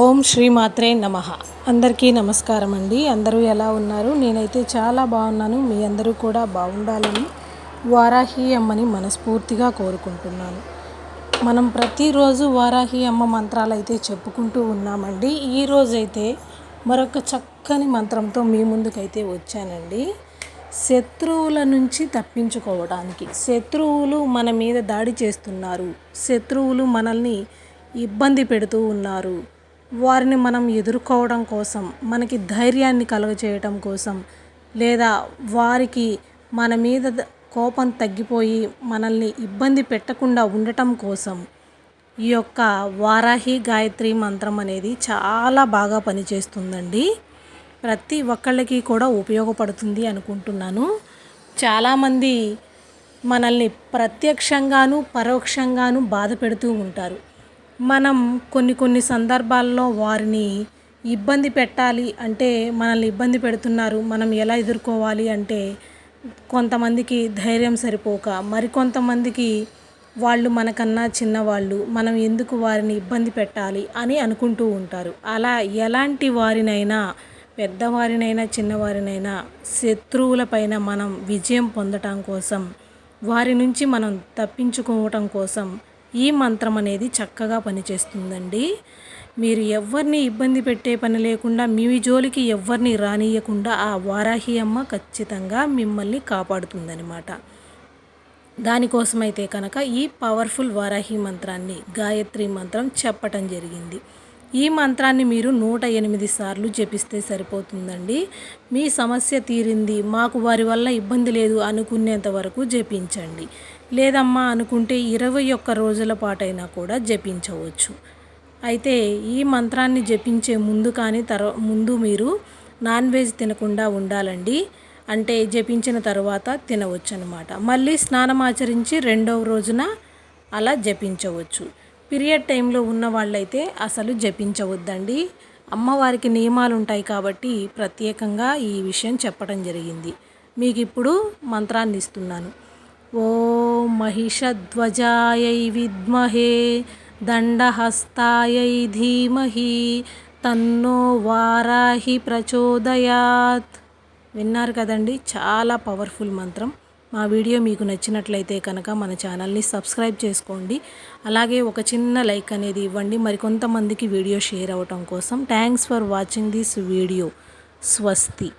ఓం శ్రీ మాత్రే నమ. అందరికీ నమస్కారం అండి. అందరూ ఎలా ఉన్నారు? నేనైతే చాలా బాగున్నాను. మీ అందరూ కూడా బాగుండాలని వారాహి అమ్మని మనస్ఫూర్తిగా కోరుకుంటున్నాను. మనం ప్రతిరోజు వారాహి అమ్మ మంత్రాలు అయితే చెప్పుకుంటూ ఉన్నామండి. ఈరోజైతే మరొక చక్కని మంత్రంతో మీ ముందుకైతే వచ్చానండి. శత్రువుల నుంచి తప్పించుకోవడానికి. శత్రువులు మన మీద దాడి చేస్తున్నారు. శత్రువులు మనల్ని ఇబ్బంది పెడుతూ ఉన్నారు. వారిని మనం ఎదుర్కోవడం కోసం మనకి ధైర్యాన్ని కలుగజేయటం కోసం లేదా వారికి మన మీద కోపం తగ్గిపోయి మనల్ని ఇబ్బంది పెట్టకుండా ఉండటం కోసం ఈ యొక్క వారాహి గాయత్రి మంత్రం అనేది చాలా బాగా పనిచేస్తుందండి. ప్రతి ఒక్కళ్ళకి కూడా ఉపయోగపడుతుంది అనుకుంటున్నాను. చాలామంది మనల్ని ప్రత్యక్షంగాను పరోక్షంగాను బాధ పెడుతూ ఉంటారు. మనం కొన్ని కొన్ని సందర్భాల్లో వారిని ఇబ్బంది పెట్టాలి అంటే మనల్ని ఇబ్బంది పెడుతున్నారు మనం ఎలా ఎదుర్కోవాలి అంటే కొంతమందికి ధైర్యం సరిపోక మరికొంతమందికి వాళ్ళు మనకన్నా చిన్నవాళ్ళు మనం ఎందుకు వారిని ఇబ్బంది పెట్టాలి అని అనుకుంటూ ఉంటారు. అలా ఎలాంటి వారినైనా పెద్దవారినైనా చిన్నవారినైనా శత్రువులపైన మనం విజయం పొందటం కోసం వారి నుంచి మనం తప్పించుకోవటం కోసం ఈ మంత్రం అనేది చక్కగా పనిచేస్తుందండి. మీరు ఎవరిని ఇబ్బంది పెట్టే పని లేకుండా మీ జోలికి ఎవరిని రానియకుండా ఆ వారాహి అమ్మ ఖచ్చితంగా మిమ్మల్ని కాపాడుతుందనమాట దానికోసమైతే కనుక ఈ పవర్ఫుల్ వారాహి మంత్రాన్ని గాయత్రి మంత్రం చెప్పటం జరిగింది. ఈ మంత్రాన్ని మీరు నూట ఎనిమిది సార్లు జపిస్తే సరిపోతుందండి. మీ సమస్య తీరింది మాకు వారి వల్ల ఇబ్బంది లేదు అనుకునేంత వరకు జపించండి. లేదమ్మా అనుకుంటే ఇరవై ఒక్క రోజుల పాటైనా కూడా జపించవచ్చు. అయితే ఈ మంత్రాన్ని జపించే ముందు కానీ తర్వా ముందు మీరు నాన్ వెజ్ తినకుండా ఉండాలండి. అంటే జపించిన తర్వాత తినవచ్చు అనమాట మళ్ళీ స్నానం ఆచరించి రెండవ రోజున అలా జపించవచ్చు. పీరియడ్ టైంలో ఉన్న వాళ్ళైతే అసలు జపించవద్దండి. అమ్మవారికి నియమాలు ఉంటాయి కాబట్టి ప్రత్యేకంగా ఈ విషయం చెప్పడం జరిగింది. మీకు ఇప్పుడు మంత్రాన్ని ఇస్తున్నాను ఓ మహిషధ్వజాయై విద్మహే దండహస్తాయై ధీమహి తన్నో వారాహి ప్రచోదయాత్. విన్నారు కదండి చాలా పవర్ఫుల్ మంత్రం. మా వీడియో మీకు నచ్చినట్లయితే కనుక మన ఛానల్ని సబ్స్క్రైబ్ చేసుకోండి. అలాగే ఒక చిన్న లైక్ అనేది ఇవ్వండి. మరికొంతమందికి వీడియో షేర్ అవ్వటం కోసం thanks for watching this video. స్వస్తి.